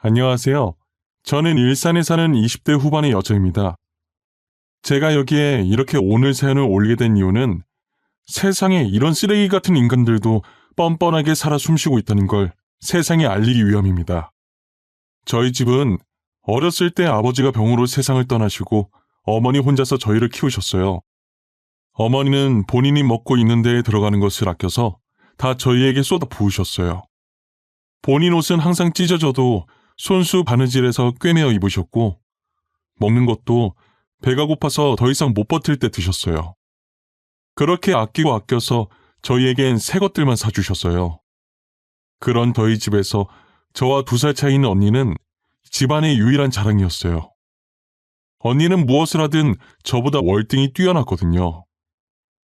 안녕하세요. 저는 일산에 사는 20대 후반의 여자입니다. 제가 여기에 이렇게 오늘 사연을 올리게 된 이유는 세상에 이런 쓰레기 같은 인간들도 뻔뻔하게 살아 숨쉬고 있다는 걸 세상에 알리기 위함입니다. 저희 집은 어렸을 때 아버지가 병으로 세상을 떠나시고 어머니 혼자서 저희를 키우셨어요. 어머니는 본인이 먹고 있는 데에 들어가는 것을 아껴서 다 저희에게 쏟아 부으셨어요. 본인 옷은 항상 찢어져도 손수 바느질해서 꿰매어 입으셨고, 먹는 것도 배가 고파서 더 이상 못 버틸 때 드셨어요. 그렇게 아끼고 아껴서 저희에겐 새 것들만 사주셨어요. 그런 저희 집에서 저와 두 살 차이 있는 언니는 집안의 유일한 자랑이었어요. 언니는 무엇을 하든 저보다 월등히 뛰어났거든요.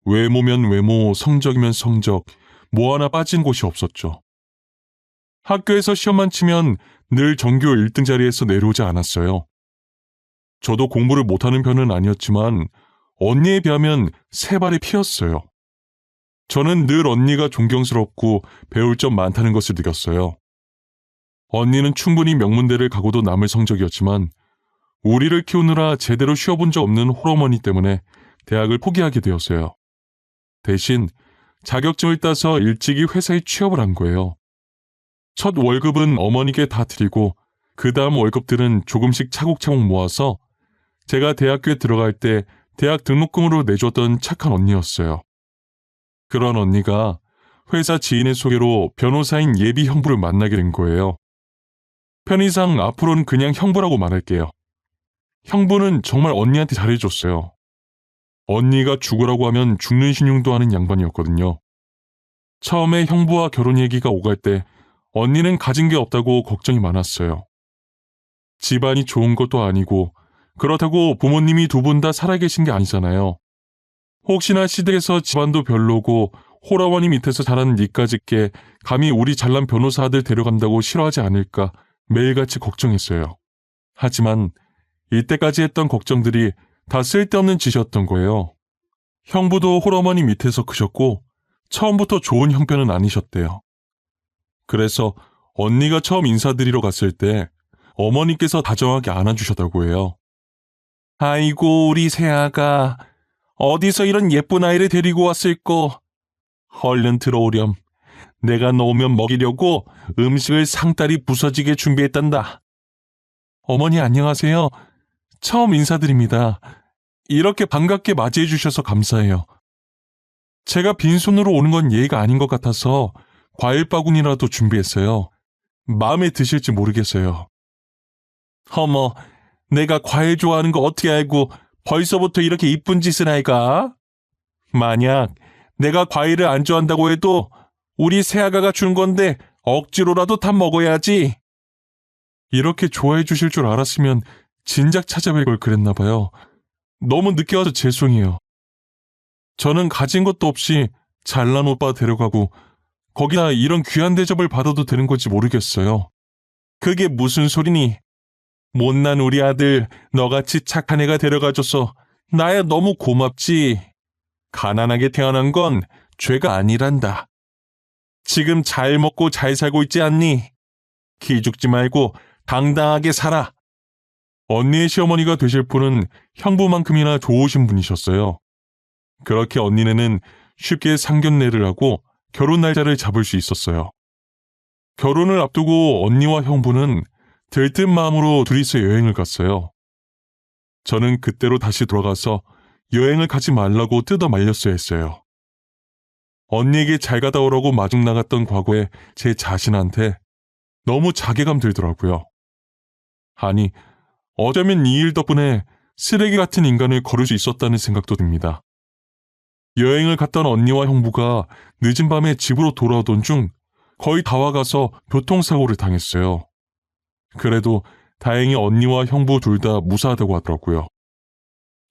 외모면 외모, 성적이면 성적, 뭐 하나 빠진 곳이 없었죠. 학교에서 시험만 치면 늘 전교 1등 자리에서 내려오지 않았어요. 저도 공부를 못하는 편은 아니었지만 언니에 비하면 세 발이 피었어요. 저는 늘 언니가 존경스럽고 배울 점 많다는 것을 느꼈어요. 언니는 충분히 명문대를 가고도 남을 성적이었지만 우리를 키우느라 제대로 쉬어본 적 없는 홀어머니 때문에 대학을 포기하게 되었어요. 대신 자격증을 따서 일찍이 회사에 취업을 한 거예요. 첫 월급은 어머니께 다 드리고 그 다음 월급들은 조금씩 차곡차곡 모아서 제가 대학교에 들어갈 때 대학 등록금으로 내줬던 착한 언니였어요. 그런 언니가 회사 지인의 소개로 변호사인 예비 형부를 만나게 된 거예요. 편의상 앞으로는 그냥 형부라고 말할게요. 형부는 정말 언니한테 잘해줬어요. 언니가 죽으라고 하면 죽는 신용도 하는 양반이었거든요. 처음에 형부와 결혼 얘기가 오갈 때 언니는 가진 게 없다고 걱정이 많았어요. 집안이 좋은 것도 아니고 그렇다고 부모님이 두 분 다 살아계신 게 아니잖아요. 혹시나 시댁에서 집안도 별로고 호라원이 밑에서 자란 니까짓게 감히 우리 잘난 변호사 아들 데려간다고 싫어하지 않을까 매일같이 걱정했어요. 하지만 이때까지 했던 걱정들이 다 쓸데없는 짓이었던 거예요. 형부도 홀어머니 밑에서 크셨고 처음부터 좋은 형편은 아니셨대요. 그래서 언니가 처음 인사드리러 갔을 때 어머니께서 다정하게 안아주셨다고 해요. 아이고 우리 새아가 어디서 이런 예쁜 아이를 데리고 왔을꼬. 얼른 들어오렴. 내가 놓으면 먹이려고 음식을 상다리 부서지게 준비했단다. 어머니 안녕하세요. 처음 인사드립니다. 이렇게 반갑게 맞이해 주셔서 감사해요. 제가 빈손으로 오는 건 예의가 아닌 것 같아서 과일 바구니라도 준비했어요. 마음에 드실지 모르겠어요. 어머, 내가 과일 좋아하는 거 어떻게 알고 벌써부터 이렇게 이쁜 짓을 할까? 만약 내가 과일을 안 좋아한다고 해도 우리 새아가가 준 건데 억지로라도 다 먹어야지. 이렇게 좋아해 주실 줄 알았으면 진작 찾아뵐 걸 그랬나 봐요. 너무 늦게 와서 죄송해요. 저는 가진 것도 없이 잘난 오빠 데려가고 거기다 이런 귀한 대접을 받아도 되는 건지 모르겠어요. 그게 무슨 소리니? 못난 우리 아들 너같이 착한 애가 데려가줘서 나야 너무 고맙지. 가난하게 태어난 건 죄가 아니란다. 지금 잘 먹고 잘 살고 있지 않니? 기죽지 말고 당당하게 살아. 언니의 시어머니가 되실 분은 형부만큼이나 좋으신 분이셨어요. 그렇게 언니네는 쉽게 상견례를 하고 결혼 날짜를 잡을 수 있었어요. 결혼을 앞두고 언니와 형부는 들뜬 마음으로 둘이서 여행을 갔어요. 저는 그때로 다시 돌아가서 여행을 가지 말라고 뜯어 말렸어야 했어요. 언니에게 잘 가다 오라고 마중 나갔던 과거에 제 자신한테 너무 자괴감 들더라고요. 아니, 어쩌면 이 일 덕분에 쓰레기 같은 인간을 거를 수 있었다는 생각도 듭니다. 여행을 갔던 언니와 형부가 늦은 밤에 집으로 돌아오던 중 거의 다 와가서 교통사고를 당했어요. 그래도 다행히 언니와 형부 둘 다 무사하다고 하더라고요.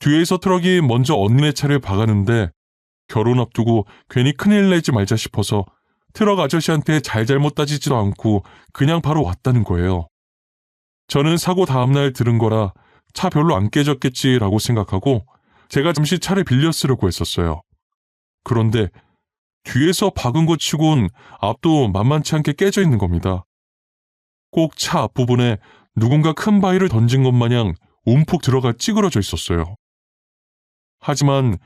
뒤에서 트럭이 먼저 언니네 차를 박았는데 결혼 앞두고 괜히 큰일 내지 말자 싶어서 트럭 아저씨한테 잘잘못 따지지도 않고 그냥 바로 왔다는 거예요. 저는 사고 다음날 들은 거라 차 별로 안 깨졌겠지라고 생각하고 제가 잠시 차를 빌려 쓰려고 했었어요. 그런데 뒤에서 박은 것 치곤 앞도 만만치 않게 깨져 있는 겁니다. 꼭 차 앞부분에 누군가 큰 바위를 던진 것 마냥 움푹 들어가 찌그러져 있었어요. 하지만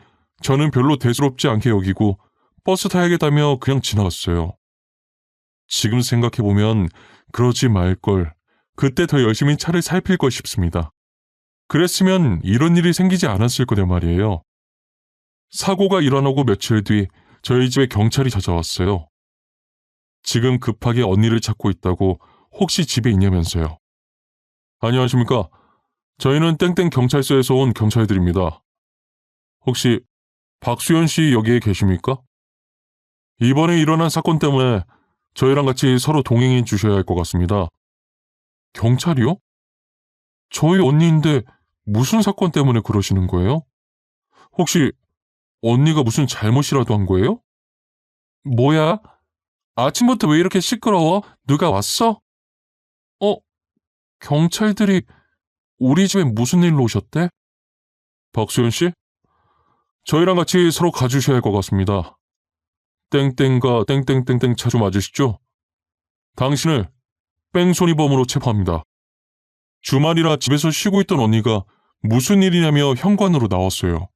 저는 별로 대수롭지 않게 여기고 버스 타야겠다며 그냥 지나갔어요. 지금 생각해보면 그러지 말걸. 그때 더 열심히 차를 살필 걸 싶습니다. 그랬으면 이런 일이 생기지 않았을 거란 말이에요. 사고가 일어나고 며칠 뒤 저희 집에 경찰이 찾아왔어요. 지금 급하게 언니를 찾고 있다고 혹시 집에 있냐면서요. 안녕하십니까. 저희는 땡땡 경찰서에서 온 경찰들입니다. 혹시 박수현 씨 여기에 계십니까? 이번에 일어난 사건 때문에 저희랑 같이 서로 동행해 주셔야 할 것 같습니다. 경찰이요? 저희 언니인데 무슨 사건 때문에 그러시는 거예요? 혹시 언니가 무슨 잘못이라도 한 거예요? 뭐야? 아침부터 왜 이렇게 시끄러워? 누가 왔어? 어? 경찰들이 우리 집에 무슨 일로 오셨대? 박수현 씨? 저희랑 같이 서로 가주셔야 할 것 같습니다. 땡땡과 땡땡땡땡 차좀 와주시죠? 당신을 뺑소니범으로 체포합니다. 주말이라 집에서 쉬고 있던 언니가 무슨 일이냐며 현관으로 나왔어요.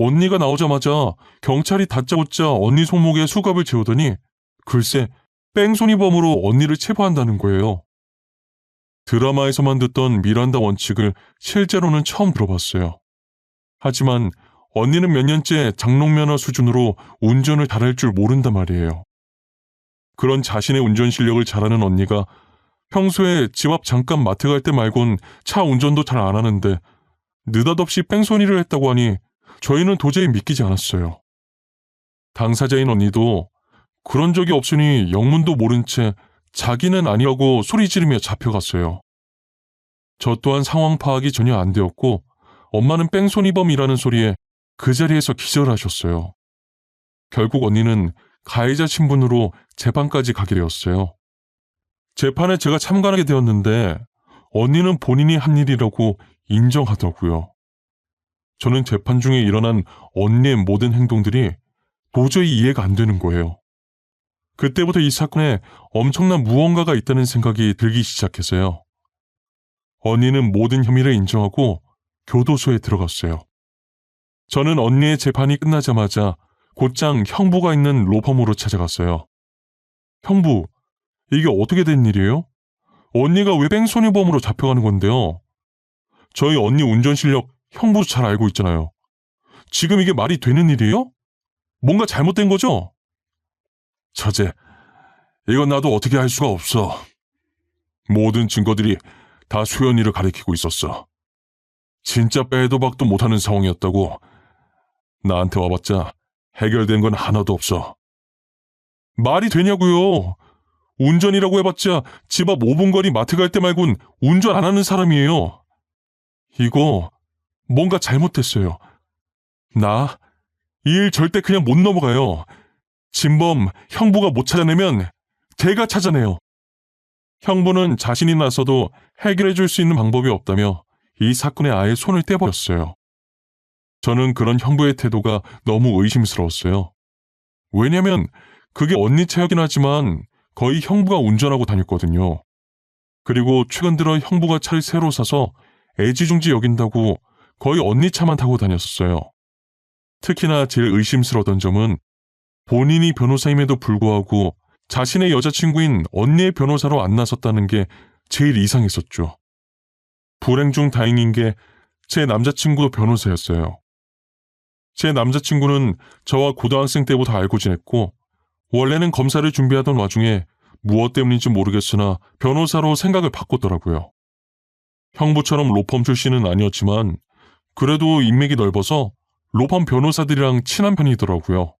언니가 나오자마자 경찰이 다짜고짜 언니 손목에 수갑을 채우더니 글쎄 뺑소니범으로 언니를 체포한다는 거예요. 드라마에서만 듣던 미란다 원칙을 실제로는 처음 들어봤어요. 하지만 언니는 몇 년째 장롱면허 수준으로 운전을 잘할 줄 모른단 말이에요. 그런 자신의 운전 실력을 잘하는 언니가 평소에 집 앞 잠깐 마트 갈 때 말곤 차 운전도 잘 안 하는데 느닷없이 뺑소니를 했다고 하니 저희는 도저히 믿기지 않았어요. 당사자인 언니도 그런 적이 없으니 영문도 모른 채 자기는 아니라고 소리 지르며 잡혀갔어요. 저 또한 상황 파악이 전혀 안 되었고 엄마는 뺑소니범이라는 소리에 그 자리에서 기절하셨어요. 결국 언니는 가해자 신분으로 재판까지 가게 되었어요. 재판에 제가 참관하게 되었는데 언니는 본인이 한 일이라고 인정하더라고요. 저는 재판 중에 일어난 언니의 모든 행동들이 도저히 이해가 안 되는 거예요. 그때부터 이 사건에 엄청난 무언가가 있다는 생각이 들기 시작해서요. 언니는 모든 혐의를 인정하고 교도소에 들어갔어요. 저는 언니의 재판이 끝나자마자 곧장 형부가 있는 로펌으로 찾아갔어요. 형부, 이게 어떻게 된 일이에요? 언니가 왜 뺑소니범으로 잡혀가는 건데요? 저희 언니 운전 실력 형부도 잘 알고 있잖아요. 지금 이게 말이 되는 일이에요? 뭔가 잘못된 거죠? 처제, 이건 나도 어떻게 할 수가 없어. 모든 증거들이 다 소연이를 가리키고 있었어. 진짜 빼도 박도 못하는 상황이었다고. 나한테 와봤자 해결된 건 하나도 없어. 말이 되냐고요? 운전이라고 해봤자 집 앞 5분 거리 마트 갈 때 말곤 운전 안 하는 사람이에요. 이거 뭔가 잘못됐어요. 나 이 일 절대 그냥 못 넘어가요. 진범 형부가 못 찾아내면 제가 찾아내요. 형부는 자신이 나서도 해결해 줄 수 있는 방법이 없다며 이 사건에 아예 손을 떼버렸어요. 저는 그런 형부의 태도가 너무 의심스러웠어요. 왜냐면 그게 언니 차였긴 하지만 거의 형부가 운전하고 다녔거든요. 그리고 최근 들어 형부가 차를 새로 사서 애지중지 여긴다고 거의 언니 차만 타고 다녔었어요. 특히나 제일 의심스러웠던 점은 본인이 변호사임에도 불구하고 자신의 여자친구인 언니의 변호사로 안 나섰다는 게 제일 이상했었죠. 불행 중 다행인 게 제 남자친구도 변호사였어요. 제 남자친구는 저와 고등학생 때부터 알고 지냈고 원래는 검사를 준비하던 와중에 무엇 때문인지 모르겠으나 변호사로 생각을 바꿨더라고요. 형부처럼 로펌 출신은 아니었지만 그래도 인맥이 넓어서 로펌 변호사들이랑 친한 편이더라고요.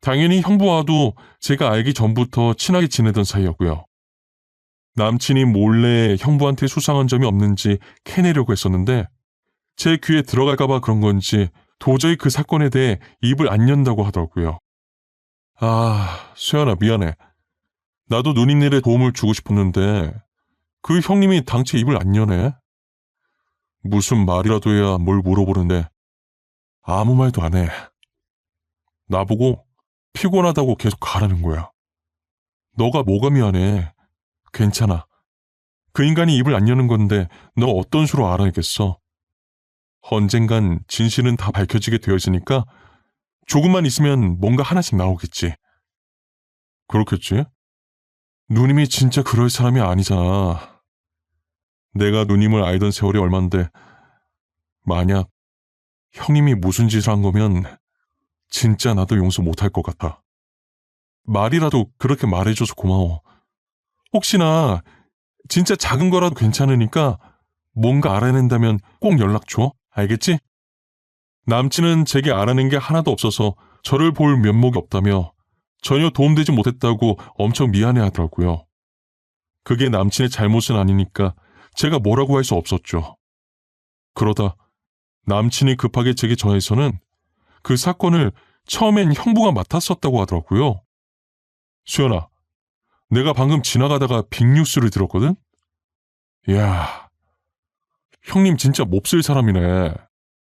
당연히 형부와도 제가 알기 전부터 친하게 지내던 사이였고요. 남친이 몰래 형부한테 수상한 점이 없는지 캐내려고 했었는데 제 귀에 들어갈까봐 그런 건지 도저히 그 사건에 대해 입을 안 연다고 하더라고요. 아, 수연아 미안해. 나도 누님 일에 도움을 주고 싶었는데 그 형님이 당최 입을 안 여네. 무슨 말이라도 해야 뭘 물어보는데 아무 말도 안 해. 나보고 피곤하다고 계속 가라는 거야. 너가 뭐가 미안해. 괜찮아. 그 인간이 입을 안 여는 건데 너 어떤 수로 알아야겠어. 언젠간 진실은 다 밝혀지게 되어지니까 조금만 있으면 뭔가 하나씩 나오겠지. 그렇겠지? 누님이 진짜 그럴 사람이 아니잖아. 내가 누님을 알던 세월이 얼만데 만약 형님이 무슨 짓을 한 거면 진짜 나도 용서 못할 것 같아. 말이라도 그렇게 말해줘서 고마워. 혹시나 진짜 작은 거라도 괜찮으니까 뭔가 알아낸다면 꼭 연락 줘. 알겠지? 남친은 제게 알아낸 게 하나도 없어서 저를 볼 면목이 없다며 전혀 도움되지 못했다고 엄청 미안해 하더라고요. 그게 남친의 잘못은 아니니까 제가 뭐라고 할 수 없었죠. 그러다 남친이 급하게 제게 전해서는 그 사건을 처음엔 형부가 맡았었다고 하더라고요. 수연아, 내가 방금 지나가다가 빅뉴스를 들었거든? 이야, 형님 진짜 몹쓸 사람이네.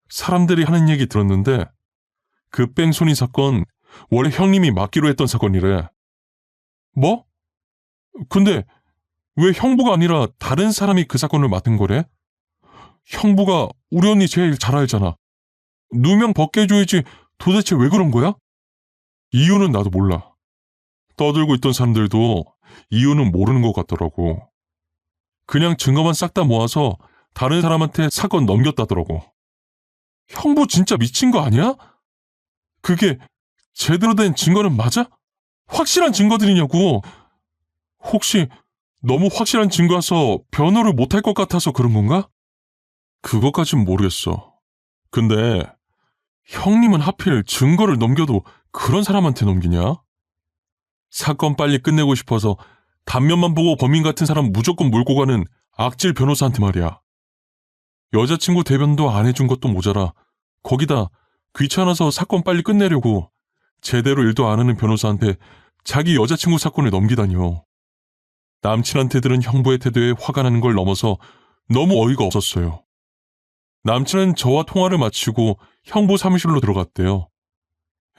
사람들이 하는 얘기 들었는데 그 뺑소니 사건 원래 형님이 맡기로 했던 사건이래. 뭐? 근데 왜 형부가 아니라 다른 사람이 그 사건을 맡은 거래? 형부가 우리 언니 제일 잘 알잖아. 누명 벗게 해줘야지 도대체 왜 그런 거야? 이유는 나도 몰라. 떠들고 있던 사람들도 이유는 모르는 것 같더라고. 그냥 증거만 싹 다 모아서 다른 사람한테 사건 넘겼다더라고. 형부 진짜 미친 거 아니야? 그게 제대로 된 증거는 맞아? 확실한 증거들이냐고. 혹시 너무 확실한 증거라서 변호를 못할 것 같아서 그런 건가? 그것까진 모르겠어. 근데 형님은 하필 증거를 넘겨도 그런 사람한테 넘기냐? 사건 빨리 끝내고 싶어서 단면만 보고 범인 같은 사람 무조건 몰고 가는 악질 변호사한테 말이야. 여자친구 대변도 안 해준 것도 모자라 거기다 귀찮아서 사건 빨리 끝내려고 제대로 일도 안 하는 변호사한테 자기 여자친구 사건을 넘기다니요. 남친한테 들은 형부의 태도에 화가 나는 걸 넘어서 너무 어이가 없었어요. 남친은 저와 통화를 마치고 형부 사무실로 들어갔대요.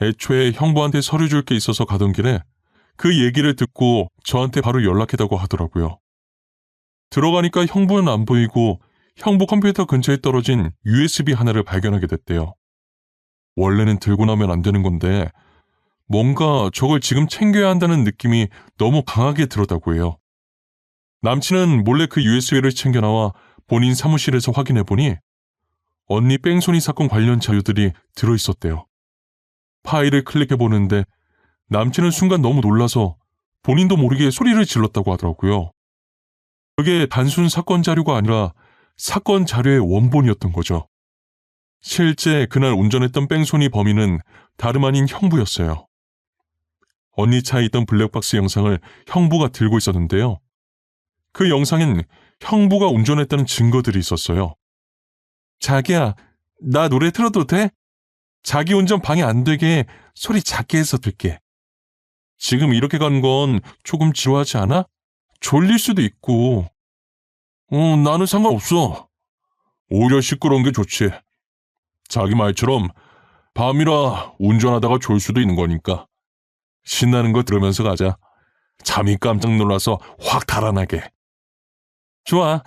애초에 형부한테 서류 줄 게 있어서 가던 길에 그 얘기를 듣고 저한테 바로 연락해다고 하더라고요. 들어가니까 형부는 안 보이고 형부 컴퓨터 근처에 떨어진 USB 하나를 발견하게 됐대요. 원래는 들고 나면 안 되는 건데 뭔가 저걸 지금 챙겨야 한다는 느낌이 너무 강하게 들었다고 해요. 남친은 몰래 그 USB를 챙겨 나와 본인 사무실에서 확인해 보니 언니 뺑소니 사건 관련 자료들이 들어 있었대요. 파일을 클릭해 보는데 남친은 순간 너무 놀라서 본인도 모르게 소리를 질렀다고 하더라고요. 그게 단순 사건 자료가 아니라 사건 자료의 원본이었던 거죠. 실제 그날 운전했던 뺑소니 범인은 다름 아닌 형부였어요. 언니 차에 있던 블랙박스 영상을 형부가 들고 있었는데요. 그 영상엔 형부가 운전했다는 증거들이 있었어요. 자기야, 나 노래 틀어도 돼? 자기 운전 방해 안 되게 소리 작게 해서 들게. 지금 이렇게 가는 건 조금 지루하지 않아? 졸릴 수도 있고. 어, 나는 상관없어. 오히려 시끄러운 게 좋지. 자기 말처럼 밤이라 운전하다가 졸 수도 있는 거니까. 신나는 거 들으면서 가자. 잠이 깜짝 놀라서 확 달아나게. 좋아.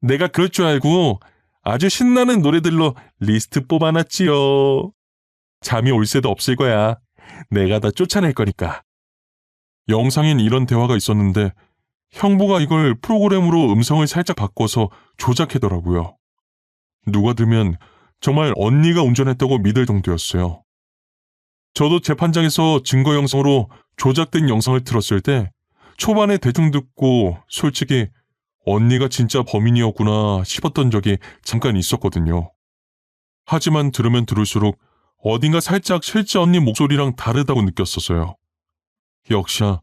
내가 그럴 줄 알고 아주 신나는 노래들로 리스트 뽑아놨지요. 잠이 올 새도 없을 거야. 내가 다 쫓아낼 거니까. 영상엔 이런 대화가 있었는데 형부가 이걸 프로그램으로 음성을 살짝 바꿔서 조작해더라고요. 누가 들면 정말 언니가 운전했다고 믿을 정도였어요. 저도 재판장에서 증거 영상으로 조작된 영상을 들었을 때 초반에 대충 듣고 솔직히 언니가 진짜 범인이었구나 싶었던 적이 잠깐 있었거든요. 하지만 들으면 들을수록 어딘가 살짝 실제 언니 목소리랑 다르다고 느꼈었어요. 역시나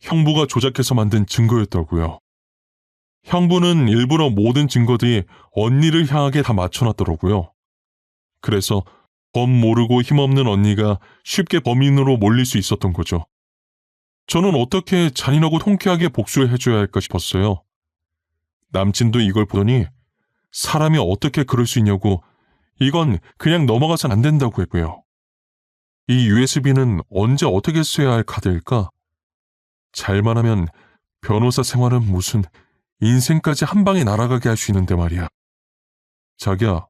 형부가 조작해서 만든 증거였더라고요. 형부는 일부러 모든 증거들이 언니를 향하게 다 맞춰놨더라고요. 그래서 범 모르고 힘없는 언니가 쉽게 범인으로 몰릴 수 있었던 거죠. 저는 어떻게 잔인하고 통쾌하게 복수를 해줘야 할까 싶었어요. 남친도 이걸 보더니 사람이 어떻게 그럴 수 있냐고 이건 그냥 넘어가선 안 된다고 했고요. 이 USB는 언제 어떻게 써야 할 카드일까? 잘만 하면 변호사 생활은 무슨 인생까지 한 방에 날아가게 할 수 있는데 말이야. 자기야,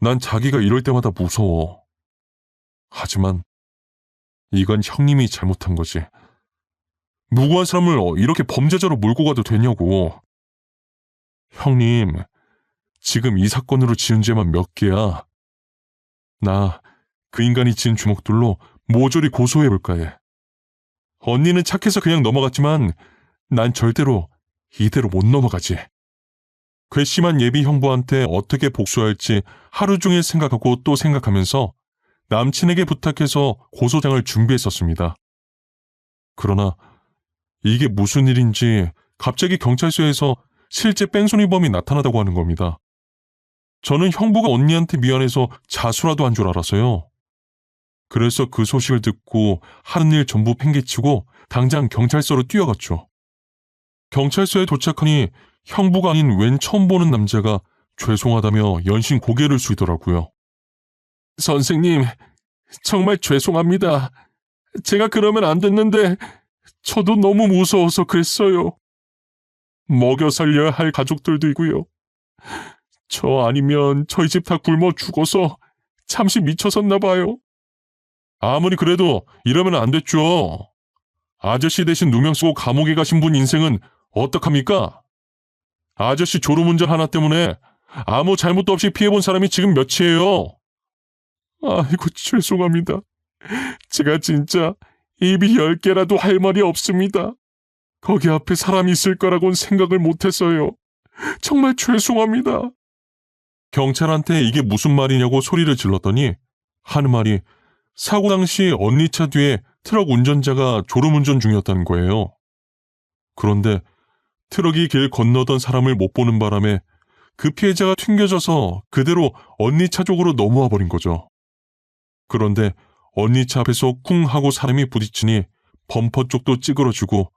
난 자기가 이럴 때마다 무서워. 하지만 이건 형님이 잘못한 거지. 무고한 사람을 이렇게 범죄자로 몰고 가도 되냐고. 형님, 지금 이 사건으로 지은 죄만 몇 개야. 나 그 인간이 지은 주먹들로 모조리 고소해볼까 해. 언니는 착해서 그냥 넘어갔지만 난 절대로 이대로 못 넘어가지. 괘씸한 예비 형부한테 어떻게 복수할지 하루 종일 생각하고 또 생각하면서 남친에게 부탁해서 고소장을 준비했었습니다. 그러나 이게 무슨 일인지 갑자기 경찰서에서 실제 뺑소니범이 나타나다고 하는 겁니다. 저는 형부가 언니한테 미안해서 자수라도 한 줄 알았어요. 그래서 그 소식을 듣고 하는 일 전부 팽개치고 당장 경찰서로 뛰어갔죠. 경찰서에 도착하니 형부가 아닌 웬 처음 보는 남자가 죄송하다며 연신 고개를 숙이더라고요. 선생님, 정말 죄송합니다. 제가 그러면 안 됐는데 저도 너무 무서워서 그랬어요. 먹여 살려야 할 가족들도 있고요. 저 아니면 저희 집 다 굶어 죽어서 잠시 미쳐섰나 봐요. 아무리 그래도 이러면 안 됐죠. 아저씨 대신 누명 쓰고 감옥에 가신 분 인생은 어떡합니까? 아저씨 졸음운전 하나 때문에 아무 잘못도 없이 피해본 사람이 지금 몇이에요? 아이고, 죄송합니다. 제가 진짜 입이 열 개라도 할 말이 없습니다. 거기 앞에 사람이 있을 거라고는 생각을 못했어요. 정말 죄송합니다. 경찰한테 이게 무슨 말이냐고 소리를 질렀더니 하는 말이 사고 당시 언니 차 뒤에 트럭 운전자가 졸음운전 중이었다는 거예요. 그런데 트럭이 길 건너던 사람을 못 보는 바람에 그 피해자가 튕겨져서 그대로 언니 차 쪽으로 넘어와 버린 거죠. 그런데 언니 차 앞에서 쿵 하고 사람이 부딪히니 범퍼 쪽도 찌그러지고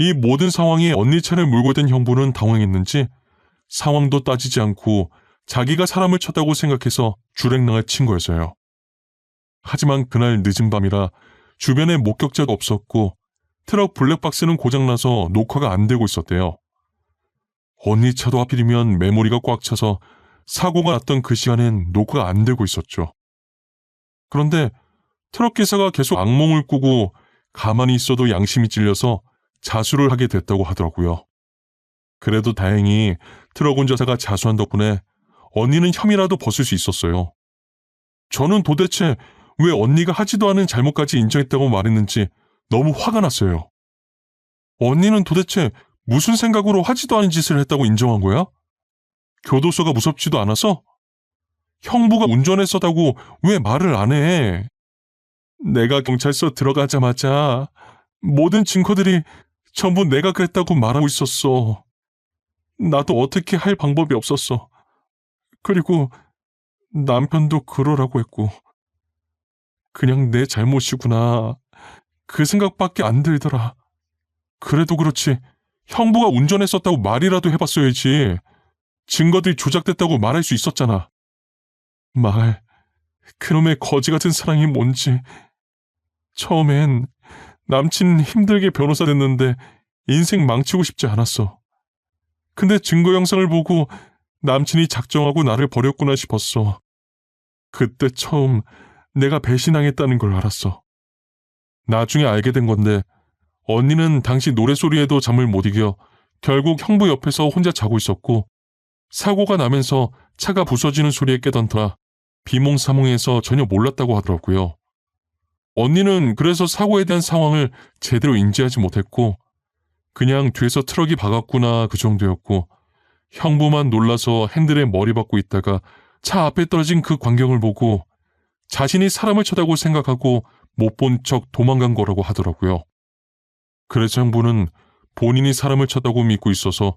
이 모든 상황에 언니 차를 몰고 된 형부는 당황했는지 상황도 따지지 않고 자기가 사람을 쳤다고 생각해서 주랭랑을 친 거였어요. 하지만 그날 늦은 밤이라 주변에 목격자도 없었고 트럭 블랙박스는 고장나서 녹화가 안 되고 있었대요. 언니 차도 하필이면 메모리가 꽉 차서 사고가 났던 그 시간엔 녹화가 안 되고 있었죠. 그런데 트럭 기사가 계속 악몽을 꾸고 가만히 있어도 양심이 찔려서 자수를 하게 됐다고 하더라고요. 그래도 다행히 트럭 운전사가 자수한 덕분에 언니는 혐의라도 벗을 수 있었어요. 저는 도대체 왜 언니가 하지도 않은 잘못까지 인정했다고 말했는지 너무 화가 났어요. 언니는 도대체 무슨 생각으로 하지도 않은 짓을 했다고 인정한 거야? 교도소가 무섭지도 않아서? 형부가 운전했었다고 왜 말을 안 해? 내가 경찰서 들어가자마자 모든 증거들이 전부 내가 그랬다고 말하고 있었어. 나도 어떻게 할 방법이 없었어. 그리고 남편도 그러라고 했고. 그냥 내 잘못이구나. 그 생각밖에 안 들더라. 그래도 그렇지. 형부가 운전했었다고 말이라도 해봤어야지. 증거들이 조작됐다고 말할 수 있었잖아. 말, 그놈의 거지 같은 사랑이 뭔지. 처음엔 남친 힘들게 변호사 됐는데 인생 망치고 싶지 않았어. 근데 증거 영상을 보고 남친이 작정하고 나를 버렸구나 싶었어. 그때 처음 내가 배신당했다는 걸 알았어. 나중에 알게 된 건데 언니는 당시 노래소리에도 잠을 못 이겨 결국 형부 옆에서 혼자 자고 있었고 사고가 나면서 차가 부서지는 소리에 깨던 터라 비몽사몽해서 전혀 몰랐다고 하더라고요. 언니는 그래서 사고에 대한 상황을 제대로 인지하지 못했고 그냥 뒤에서 트럭이 박았구나 그 정도였고 형부만 놀라서 핸들에 머리 박고 있다가 차 앞에 떨어진 그 광경을 보고 자신이 사람을 쳐다고 생각하고 못 본 척 도망간 거라고 하더라고요. 그래서 형부는 본인이 사람을 쳤다고 믿고 있어서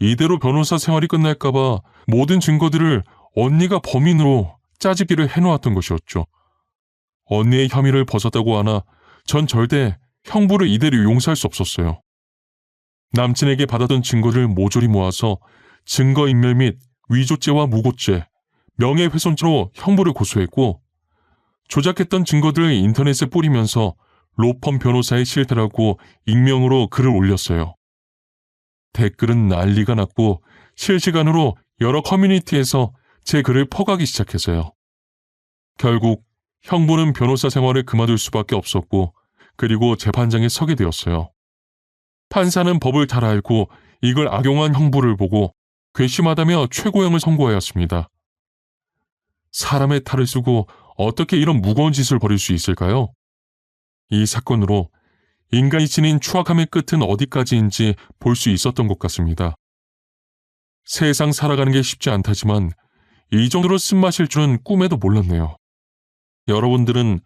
이대로 변호사 생활이 끝날까봐 모든 증거들을 언니가 범인으로 짜집기를 해놓았던 것이었죠. 언니의 혐의를 벗었다고 하나 전 절대 형부를 이대로 용서할 수 없었어요. 남친에게 받았던 증거를 모조리 모아서 증거인멸 및 위조죄와 무고죄, 명예훼손죄로 형부를 고소했고 조작했던 증거들을 인터넷에 뿌리면서 로펌 변호사의 실태라고 익명으로 글을 올렸어요. 댓글은 난리가 났고 실시간으로 여러 커뮤니티에서 제 글을 퍼가기 시작해서요. 결국 형부는 변호사 생활을 그만둘 수밖에 없었고 그리고 재판장에 서게 되었어요. 판사는 법을 잘 알고 이걸 악용한 형부를 보고 괘씸하다며 최고형을 선고하였습니다. 사람의 탈을 쓰고 어떻게 이런 무거운 짓을 벌일 수 있을까요? 이 사건으로 인간이 지닌 추악함의 끝은 어디까지인지 볼 수 있었던 것 같습니다. 세상 살아가는 게 쉽지 않다지만 이 정도로 쓴맛일 줄은 꿈에도 몰랐네요. 여러분들은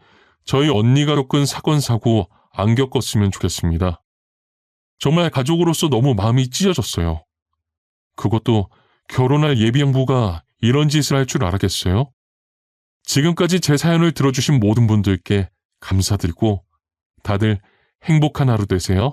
저희 언니가 겪은 사건 사고 안 겪었으면 좋겠습니다. 정말 가족으로서 너무 마음이 찢어졌어요. 그것도 결혼할 예비형부가 이런 짓을 할 줄 알았겠어요? 지금까지 제 사연을 들어주신 모든 분들께 감사드리고 다들 행복한 하루 되세요.